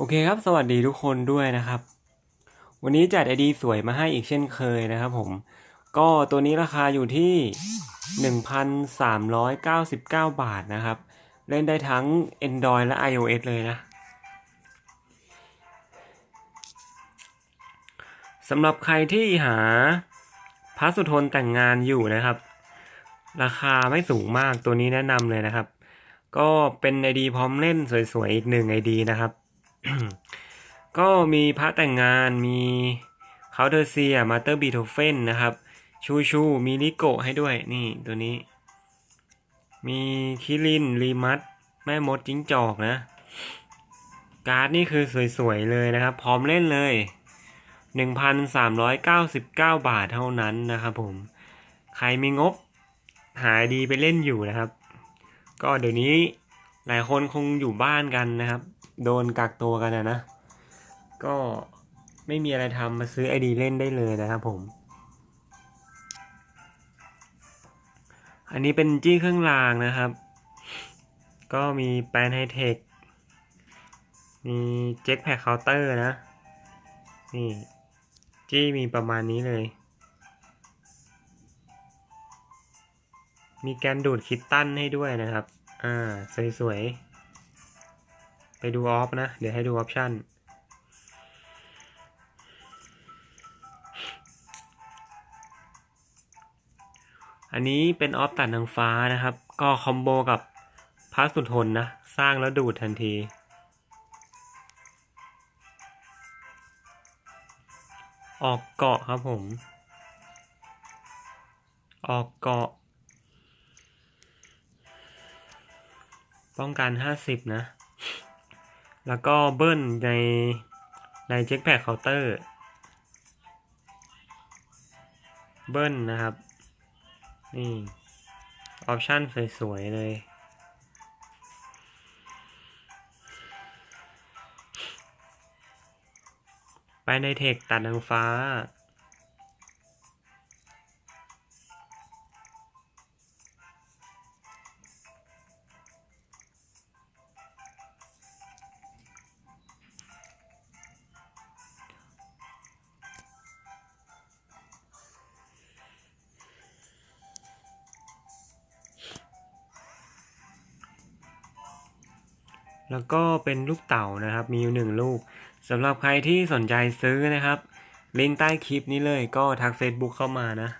โอเคครับ สวัสดีทุกคนด้วยนะครับ วันนี้จัดไอดีสวยมาให้อีกเช่นเคยนะครับผม ก็ตัวนี้ราคาอยู่ที่ 1,399 บาทนะครับ เล่นได้ทั้ง Android และ iOS เลยนะสำหรับใครที่หาพระสุทนแต่งงานอยู่นะครับ ราคาไม่สูงมากตัวนี้แนะนำเลยนะครับ ก็เป็นไอดีพร้อมเล่นสวยๆ อีกหนึ่งไอดีนะครับ ก็มีพระแต่งงานมีเคาเทอร์เซียมาเตอร์บีโทเฟนนะครับ ชูชูมีลิโกให้ด้วยนี่ตัวนี้ มีคิรินรีมัตแม่มดจิ้งจอกนะ การ์ดนี่คือสวยๆเลยนะครับ พร้อมเล่นเลย 1,399 บาทเท่านั้นนะครับผม ใครมีงบหาดีไปเล่นอยู่นะครับ ก็เดี๋ยวนี้ หลายคนคงอยู่บ้านกันนะครับ โดนกักตัวกันนะ ก็ไม่มีอะไรทำมาซื้อไอดีเล่นได้เลยนะครับผม อันนี้เป็นจี้เครื่องรางนะครับ ก็มีแปนไฮเทค มีเจ็คแพคเคาน์เตอร์นะ นี่จี้มีประมาณนี้เลย มีแกนดูดคิตตันให้ด้วยนะครับ อ่า สวยๆ ไปดูออฟนะ เดี๋ยวให้ดูออปชั่น อันนี้เป็นออฟตัดนางฟ้านะครับ ก็คอมโบกับพาสุดทนนะ สร้างแล้วดูดทันทีออกเกาะครับผม ออกเกาะ ป้องกันห้าสิบนะ แล้วก็เบิ้ลในในเจ็คแพคเคาน์เตอร์ เบิ้ลนะครับ นี่ ออปชั่นสวยๆเลยไปในเทคตัดนางฟ้า แล้วก็เป็นลูกเต่านะครับ มีอยู่หนึ่งลูกสำหรับใครที่สนใจซื้อนะครับ ลิงก์ใต้คลิปนี้เลยก็ทัก Facebook เข้ามานะ